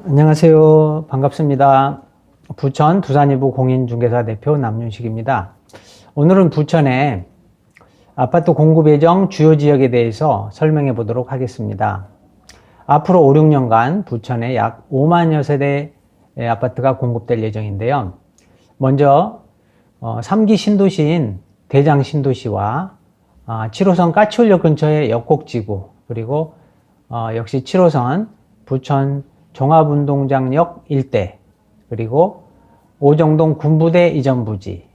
안녕하세요. 반갑습니다. 부천 두산이부 공인중개사 대표 남윤식입니다. 오늘은 부천의 아파트 공급 예정 주요 지역에 대해서 설명해 보도록 하겠습니다. 앞으로 5, 6년간 부천에 약 5만여 세대의 아파트가 공급될 예정인데요. 먼저 3기 신도시인 대장 신도시와 7호선 까치울역 근처의 역곡지구 그리고 어, 역시 7호선 부천 종합운동장역 일대 그리고 오정동 군부대 이전 부지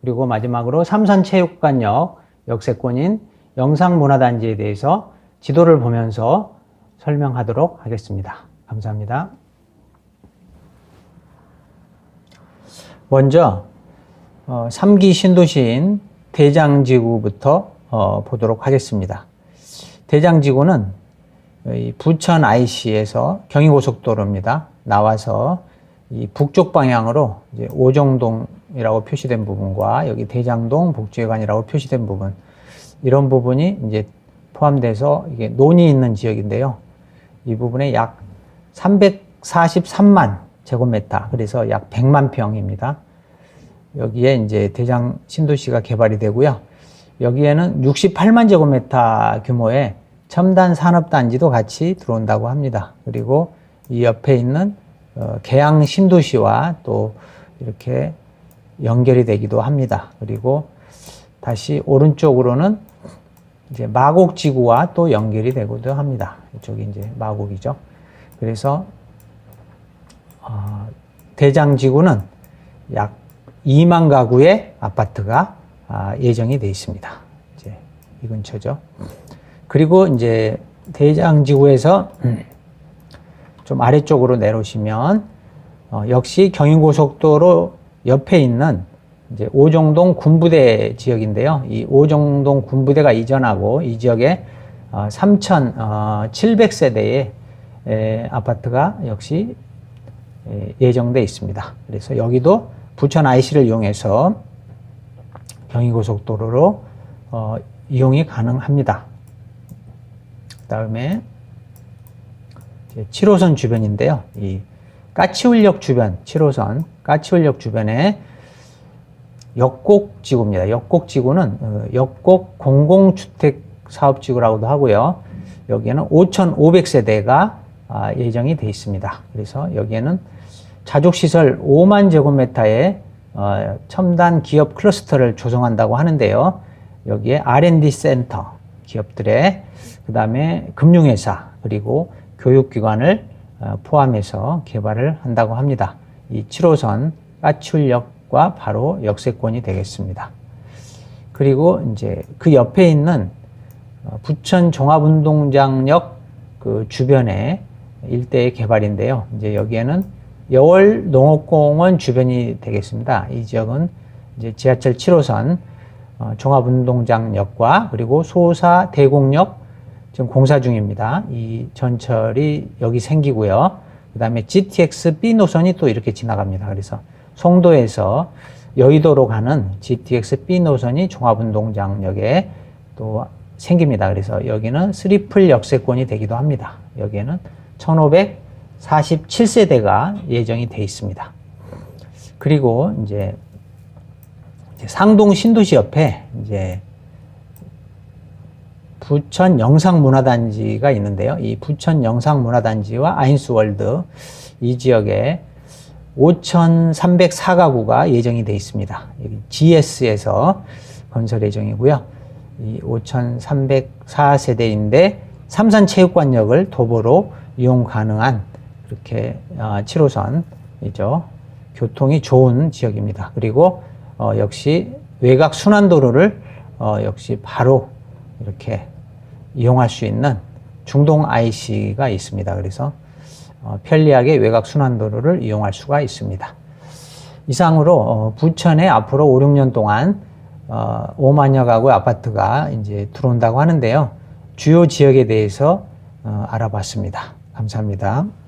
그리고 마지막으로 삼산체육관역 역세권인 영상문화단지에 대해서 지도를 보면서 설명하도록 하겠습니다. 감사합니다. 먼저 어, 3기 신도시인 대장지구부터 어, 보도록 하겠습니다. 대장지구는 부천 IC에서 경의고속도로입니다. 나와서 이 북쪽 방향으로 이제 오정동이라고 표시된 부분과 여기 대장동 복지회관이라고 표시된 부분 이런 부분이 이제 포함돼서 이게 논이 있는 지역인데요. 이 부분에 약 343만 제곱미터 그래서 약 100만 평입니다. 여기에 이제 대장 신도시가 개발이 되고요. 여기에는 68만 제곱미터 규모의 첨단 산업단지도 같이 들어온다고 합니다. 그리고 이 옆에 있는 어, 계양 신도시와 또 이렇게 연결이 되기도 합니다. 그리고 다시 오른쪽으로는 이제 마곡 지구와 또 연결이 되기도 합니다. 이쪽이 이제 마곡이죠. 그래서 어, 대장 지구는 약 2만 가구의 아파트가 아, 예정이 되어 있습니다. 이제 이 근처죠. 그리고 이제 대장지구에서 좀 아래쪽으로 내려오시면 어, 역시 경인고속도로 옆에 있는 이제 오정동 군부대 지역인데요. 이 오정동 군부대가 이전하고 이 지역에 어, 3,700세대의 에, 아파트가 역시 에, 예정돼 있습니다. 그래서 여기도 부천 IC를 이용해서 경인고속도로로 어, 이용이 가능합니다. 다음에 7호선 주변인데요. 이 까치울역 주변, 7호선 까치울역 주변에 역곡지구입니다. 역곡지구는 어, 역곡 공공주택 사업지구라고도 하고요. 여기에는 5,500세대가 아, 예정이 되어 있습니다. 그래서 여기에는 자족시설 5만 제곱미터의 어, 첨단 기업 클러스터를 조성한다고 하는데요. 여기에 R&D 센터 기업들의 그 다음에 금융회사 그리고 교육기관을 어, 포함해서 개발을 한다고 합니다. 이 7호선 까치울역과 바로 역세권이 되겠습니다. 그리고 이제 그 옆에 있는 어, 부천 종합운동장역 그 주변에 일대의 개발인데요. 이제 여기에는 여월 농업공원 주변이 되겠습니다. 이 지역은 이제 지하철 7호선 어, 종합운동장역과 그리고 소사 대곡역 지금 공사 중입니다. 이 전철이 여기 생기고요. 그 다음에 GTX B 노선이 또 이렇게 지나갑니다. 그래서 송도에서 여의도로 가는 GTX B 노선이 종합운동장역에 또 생깁니다. 그래서 여기는 스리플 역세권이 되기도 합니다. 여기에는 1547세대가 예정이 돼 있습니다. 그리고 이제 상동 신도시 옆에 이제 부천 영상문화단지가 있는데요. 이 부천 영상문화단지와 아인스월드 이 지역에 5,304가구가 예정이 되어 있습니다. GS에서 건설 예정이고요. 이 5,304세대인데 삼산체육관역을 도보로 이용 가능한 이렇게 7호선이죠. 어, 교통이 좋은 지역입니다. 그리고 어, 역시 외곽 순환 도로를 어, 역시 바로 이렇게 이용할 수 있는 중동 IC가 있습니다. 그래서 어, 편리하게 외곽 순환 도로를 이용할 수가 있습니다. 이상으로 어, 부천에 앞으로 5, 6년 동안 어, 5만여 가구 아파트가 이제 들어온다고 하는데요. 주요 지역에 대해서 어, 알아봤습니다. 감사합니다.